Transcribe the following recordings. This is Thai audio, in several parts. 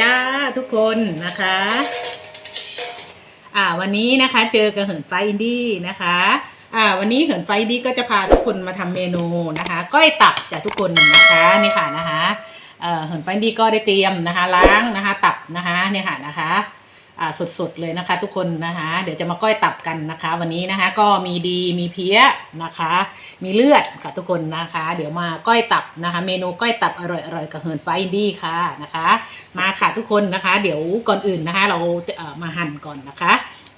จ้าทุกคนนะคะ อ่าวันนี้นะคะเจอกับเหินไฟอินดี้นะคะ อ่าวันนี้เหินไฟอินดี้ก็จะพาทุกคนมาทำเมนูนะคะ ก้อยตับจากทุกคนนะคะนี่ค่ะนะคะ เอ่อเหินไฟอินดี้ก็ได้เตรียมนะคะ ล้างนะคะ ตับนะคะเนี่ยค่ะนะคะ สดๆเลยนะคะ ทุกคนนะคะเดี๋ยวจะมาก้อยตับกันนะคะ วันนี้นะคะก็มีดีมีเพี้ยนะคะ มีเลือดค่ะทุกคนนะคะ เดี๋ยวมาก้อยตับนะคะ เมนูก้อยตับอร่อยๆกับเหินไฟอินดี้ค่ะนะคะ มาค่ะทุกคนนะคะ เดี๋ยวก่อนอื่นนะคะ เราเอ่อมาหั่นก่อนนะคะ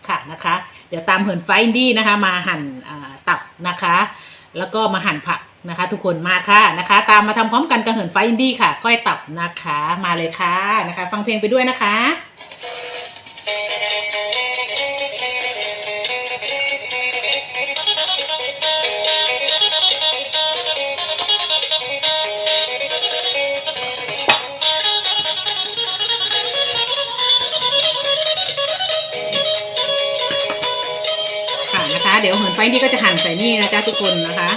ค่ะนะคะ เดี๋ยวตามเหินไฟอินดี้นะคะ มาหั่นอ่าตับนะคะ แล้วก็มาหั่นผักนะคะ ทุกคนมาค่ะนะคะ ตามมาทำพร้อมกันกับเหินไฟอินดี้ค่ะ ก้อยตับนะคะ มาเลยค่ะนะคะ ฟังเพลงไปด้วยนะคะ เดี๋ยวเหินไฟนี้ก็จะหั่นใส่นี่นะจ๊ะทุกคนนะคะ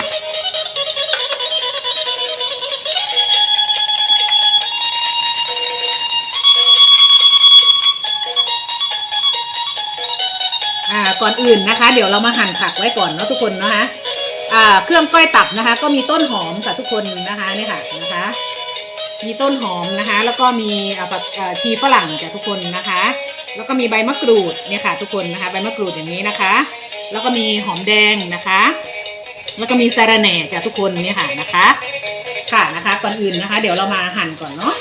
อ่าก่อนอื่นนะคะ เดี๋ยวเรามาหั่นผักไว้ก่อนเนาะทุกคนนะคะอ่าเครื่องก้อยตับนะคะ ก็มีต้นหอมค่ะทุกคนนะคะนี่ค่ะนะคะ มีต้นหอมนะคะ แล้วก็มีอ่าผักอ่าชีฝรั่งจ้ะทุกคนนะคะ แล้วก็มีใบมะกรูดเนี่ยค่ะ ทุกคนนะคะ ใบมะกรูดอย่างนี้นะคะ แล้วก็มีหอมแดงนะคะ แล้วก็มีสาระแหน่จ้ะทุกคนนี่ค่ะนะคะ ค่ะนะคะก่อนอื่นนะคะ เดี๋ยวเรามาหั่นก่อนเนาะ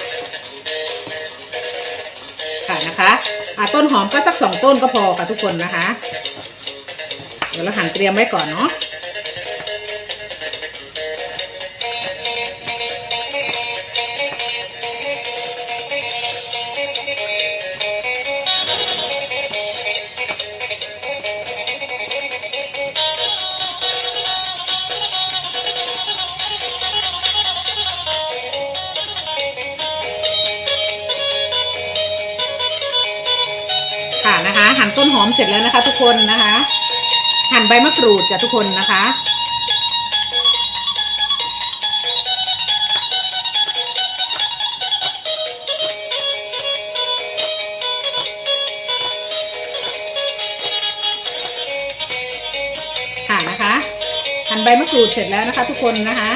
ค่ะนะคะอ่าต้นหอมก็สักสองต้นก็พอค่ะทุกคนนะคะ เดี๋ยวเราหั่นเตรียมไว้ก่อนเนาะ มเสร็จแล้วนะคะ ทุกคนนะคะ หั่นใบมะกรูดจ้ะทุกคนนะคะค่ะนะคะ หั่นใบมะกรูดเสร็จแล้วนะคะ ทุกคนนะคะ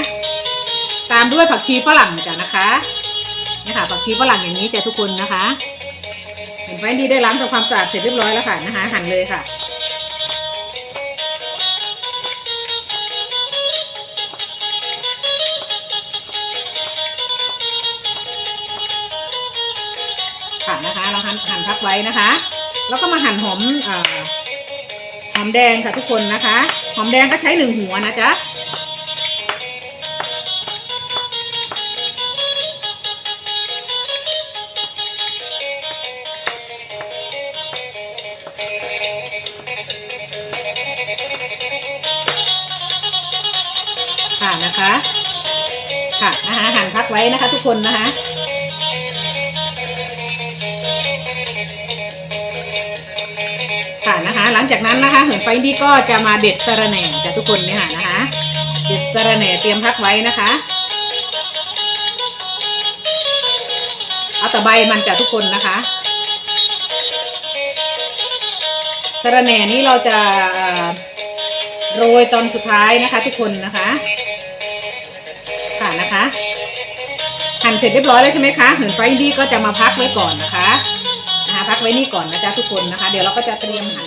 ตามด้วยผักชีฝรั่งจ้ะนะคะนี่ค่ะผักชีฝรั่งอย่างนี้จ้ะทุกคนนะคะ ห็นไฟดีได้ล้างทำความสะอาดเสร็จเรียบร้อยแล้วค่ะนะคะหั่นเลยค่ะค่ะนะคะ เราหั่นหั่นพักไว้นะคะ แล้วก็มาหั่นหอมอหอมแดงค่ะทุกคนนะคะ หอมแดงก็ใช้หนึ่งหัวนะจ๊ะ นะคะ ค่ะนะคะหั่นพักไว้นะคะ ทุกคนนะคะค่ะนะคะ หลังจากนั้นนะคะเหินไฟนี่ก็จะมาเด็ดสะระแหน่จากทุกคนเนี่ยค่ะนะคะ เด็ดสะระแหน่เตรียมพักไว้นะคะเอาแต่ใบมันจากทุกคนนะคะสะระแหน่นี้เราจะโรยตอนสุดท้ายนะคะ ทุกคนนะคะ หั่นเสร็จเรียบร้อยแล้วใช่ไหมคะเหินไฟนี่ก็จะมาพักไว้ก่อนนะคะนะคะพักไว้นี่ก่อนนะจ๊ะทุกคนนะคะ เดี๋ยวเราก็จะเตรียมหั่น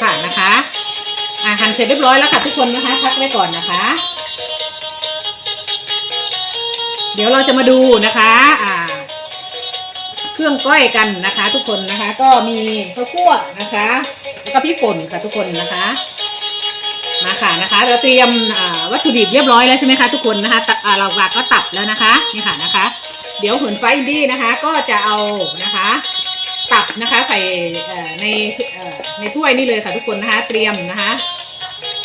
ค่ะนะคะ อ่าหั่นเสร็จเรียบร้อยแล้วค่ะทุกคนนะคะ พักไว้ก่อนนะคะ เดี๋ยวเราจะมาดูนะคะอ่าเครื่องก้อยกันนะคะ ทุกคนนะคะ ก็มีข้าวคั่วนะคะ แล้วก็พริกป่นค่ะทุกคนนะคะมาค่ะนะคะเราเตรียมวัตถุดิบเรียบร้อยแล้วใช่ไหมคะทุกคนนะคะเราหลักก็ตับแล้วนะคะนี่ค่ะนะคะ เดี๋ยวหุนไฟดี้นะคะ ก็จะเอานะคะ ตับนะคะใส่ในในถ้วยนี่เลยค่ะทุกคนนะคะ เตรียมนะคะ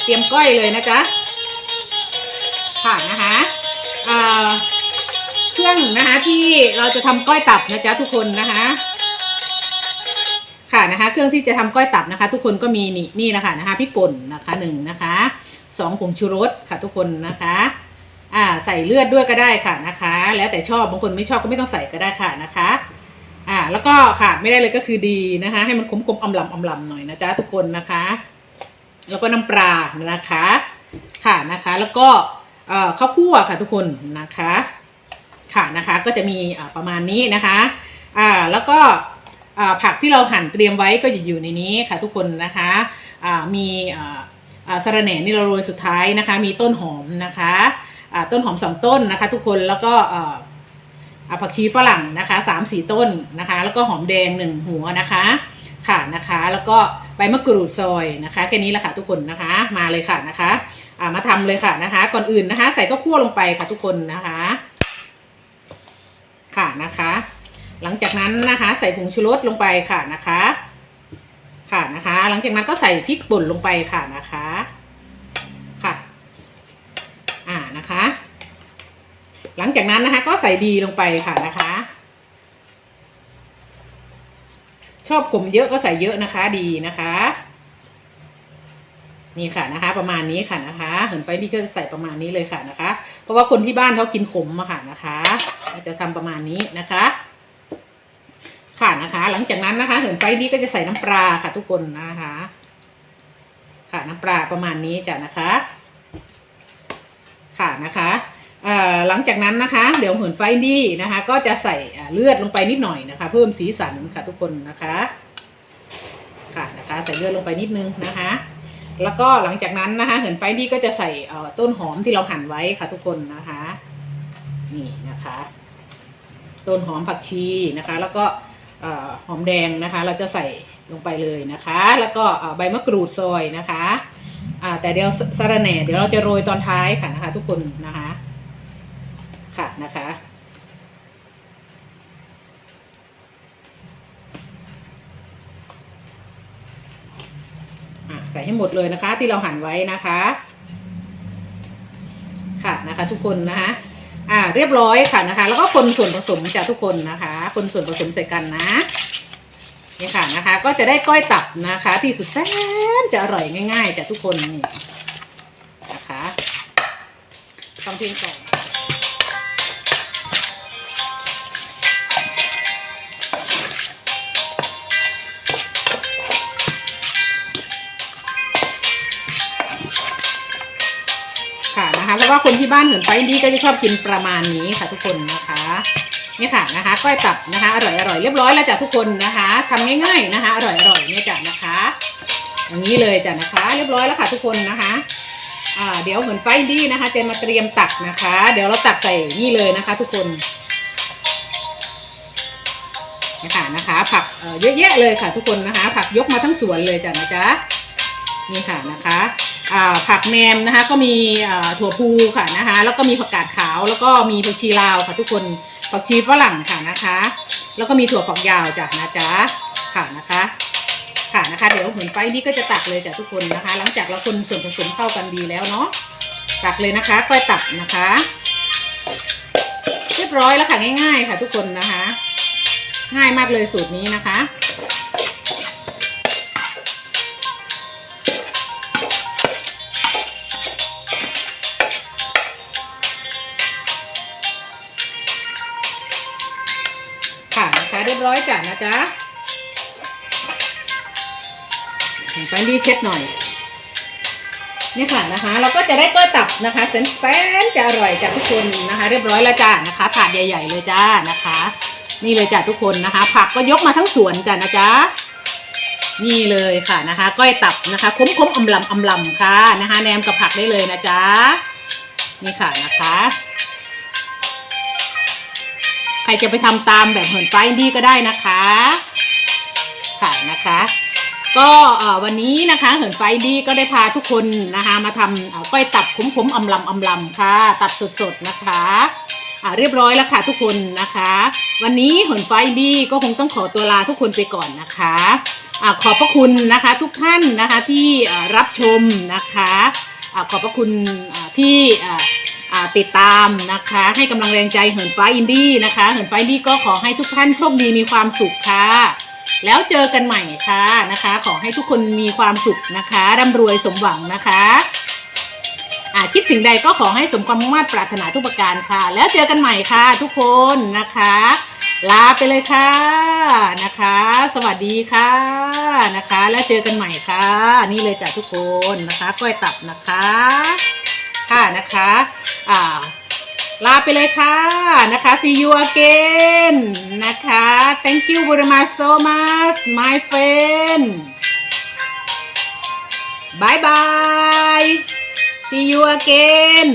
เตรียมก้อยเลยนะจ๊ะค่ะนะคะ รื่องนะคะที่เราจะทำก้อยตับนะจ๊ะทุกคนนะคะค่ะนะคะ เครื่องที่จะทำก้อยตับนะคะ ทุกคนก็มีนี่นี่นะคะนะคะพริกป่นนะคะหนึ่งนะคะสองผงชูรสค่ะทุกคนนะคะอ่าใส่เลือดด้วยก็ได้ค่ะนะคะ แล้วแต่ชอบบางคนไม่ชอบก็ไม่ต้องใส่ก็ได้ค่ะนะคะอ่าแล้วก็ขาดไม่ได้เลยก็คือดีนะคะ ให้มันขมๆอำลำอำลำหน่อยนะจ๊ะทุกคนนะคะ แล้วก็น้ำปลานะคะ ค่ะนะคะ แล้วก็เอ่อข้าวคั่วค่ะทุกคนนะคะ ค่ะนะคะก็จะมีประมาณนี้นะคะอ่าแล้วก็ผักที่เราหั่นเตรียมไว้ก็จะอยู่ในนี้ค่ะทุกคนนะคะมีสะระแหน่นี่เราโรยสุดท้ายนะคะ มีต้นหอมนะคะต้นหอมสองต้นนะคะ ทุกคนแล้วก็อ่าอ่าผักชีฝรั่งนะคะสามสี่ต้นนะคะ แล้วก็หอมแดงหนึ่งหัวนะคะค่ะนะคะแล้วก็ใบมะกรูดซอยนะคะแค่นี้แหละค่ะทุกคนนะคะมาเลยค่ะนะคะมาทำเลยค่ะนะคะ ก่อนอื่นนะคะ ใส่ข้าวคั่วลงไปค่ะทุกคนนะคะ ค่ะนะคะ หลังจากนั้นนะคะ ใส่ผงชูรสลงไปค่ะนะคะ ค่ะนะคะ หลังจากนั้นก็ใส่พริกป่นลงไปค่ะนะคะ ค่ะ อ่านะคะ หลังจากนั้นนะคะ ก็ใส่ดีลงไปค่ะนะคะ ชอบขมเยอะก็ใส่เยอะนะคะดีนะคะ นี่ค่ะนะคะ ประมาณนี้ค่ะนะคะเหินไฟดีก็จะใส่ประมาณนี้เลยค่ะนะคะ เพราะว่าคนที่บ้านเขากินขมมาค่ะนะคะจะทำประมาณนี้นะคะ ค่ะนะคะ หลังจากนั้นนะคะเหินไฟดีก็จะใส่น้ำปลาค่ะ ทุกคนนะคะ ค่ะน้ำปลาประมาณนี้จ้ะนะคะ ค่ะนะคะหลังจากนั้นนะคะ เดี๋ยวเหินไฟดีนะคะ ก็จะใส่เลือดลงไปนิดหน่อยนะคะ เพิ่มสีสันค่ะทุกคนนะคะ ค่ะนะคะ ใส่เลือดลงไปนิดนึงนะคะ แล้วก็หลังจากนั้นนะคะเหินไฟดีก็จะใส่ต้นหอมที่เราหั่นไว้ค่ะทุกคนนะคะ นี่นะคะ ต้นหอมผักชีนะคะ แล้วก็หอมแดงนะคะ เราจะใส่ลงไปเลยนะคะ แล้วก็ใบมะกรูดซอยนะคะแต่เดี๋ยวสสะระแหน่เดี๋ยวเราจะโรยตอนท้ายค่ะนะคะ ทุกคนนะคะ ค่ะนะคะ ใส่ให้หมดเลยนะคะ ที่เราหั่นไว้นะคะ ค่ะนะคะ ทุกคนนะคะอ่า เรียบร้อยค่ะนะคะ แล้วก็คนส่วนผสมจากทุกคนนะคะ คนส่วนผสมใส่กันนะนี่ค่ะนะคะ ก็จะได้ก้อยตับนะคะ ที่สุดแสนจะอร่อยง่าย ๆจากทุกคนนี่นะคะต้งเพียงก่อน นะคะเพราะว่าคนที่บ้านเหมือนไฟดี้ก็จะชอบกินประมาณนี้ค่ะทุกคนนะคะนี่ค่ะนะคะก้อยตับนะคะอร่อยอร่อยเรียบร้อยแล้วจ้ะทุกคนนะคะทำง่าย ๆนะคะ อร่อยอร่อยเนี่ยจ้ะนะคะอย่างนี้เลยจ้ะนะคะ เรียบร้อยแล้วค่ะทุกคนนะคะอ่าเดี๋ยวเหมือนไฟดี้นะคะจะมาเตรียมตักนะคะ เดี๋ยวเราตักใส่นี่เลยนะคะ ทุกคนนะคะนะคะ ผักเอ่อเยอะแยะเลยค่ะทุกคนนะคะ ผักยกมาทั้งสวนเลยจ้ะนะจ๊ะ นี่ค่ะนะคะผักแหนมนะคะก็มีถั่วพูค่ะนะคะแล้วก็มีผักกาดขาวแล้วก็มีผักชีลาวค่ะทุกคนผักชีฝรั่งค่ะนะคะ แล้วก็มีถั่วฝักยาวจ้ะนะจ๊ะค่ะนะคะค่ะนะคะ เดี๋ยวเหมือนไฟนี้ก็จะตักเลยจ้ะทุกคนนะคะ หลังจากเราคนส่วนผสมเข้ากันดีแล้วเนาะตักเลยนะคะก้อยตักนะคะ เรียบร้อยแล้วค่ะง่าย ๆ ค่ะ ทุกคนนะคะ ง่ายมากเลยสูตรนี้นะคะ ร้อยจ้ะนะจ๊ะแฟนดีเช็ดหน่อยนี่ค่ะนะคะ เราก็จะได้กล้วยตับนะคะแสนๆจะอร่อยจ้ะทุกคนนะคะ เรียบร้อยแล้วจ้านะคะถาดใหญ่ ๆ เลยจ้านะคะ นี่เลยจ้ะทุกคนนะคะ ผักก็ยกมาทั้งสวนจ้ะนะจ๊ะนี่เลยค่ะนะคะก้อยตับนะคะคุ้มๆอำลำอำลำค่ะนะคะ แนมกับผักได้เลยนะจ๊ะนี่ค่ะนะคะ ใครจะไปทำตามแบบเหินไฟดีก็ได้นะคะ ค่ะนะคะ ก็วันนี้นะคะเหินไฟดีก็ได้พาทุกคนนะคะมาทำก้อยตับคุ้มๆอำลำอำลำค่ะ ตับสดๆนะคะเรียบร้อยแล้วค่ะทุกคนนะคะ วันนี้เหินไฟดีก็คงต้องขอตัวลาทุกคนไปก่อนนะคะอขอบพระคุณนะคะทุกท่านนะคะที่รับชมนะคะอขอบพระคุณที่ ติดตามนะคะ ให้กำลังแรงใจเหินฟ้าอินดี้นะคะเหินฟ้าอินดี้ก็ขอให้ทุกท่านโชคดีมีความสุขค่ะ แล้วเจอกันใหม่ค่ะนะคะ ขอให้ทุกคนมีความสุขนะคะร่ำรวยสมหวังนะคะอาคิดสิ่งใดก็ขอให้สมความมุ่งมั่นปรารถนาทุกประการค่ะ แล้วเจอกันใหม่ค่ะ ทุกคนนะคะ ลาไปเลยค่ะนะคะ สวัสดีค่ะนะคะ แล้วเจอกันใหม่ค่ะ นี่เลยจ้ะทุกคนนะคะ ก้อยตับนะคะ ค่ะนะคะอ่าลาไปเลยค่ะนะคะ see you again นะคะ thank you very much so much my friend bye bye see you again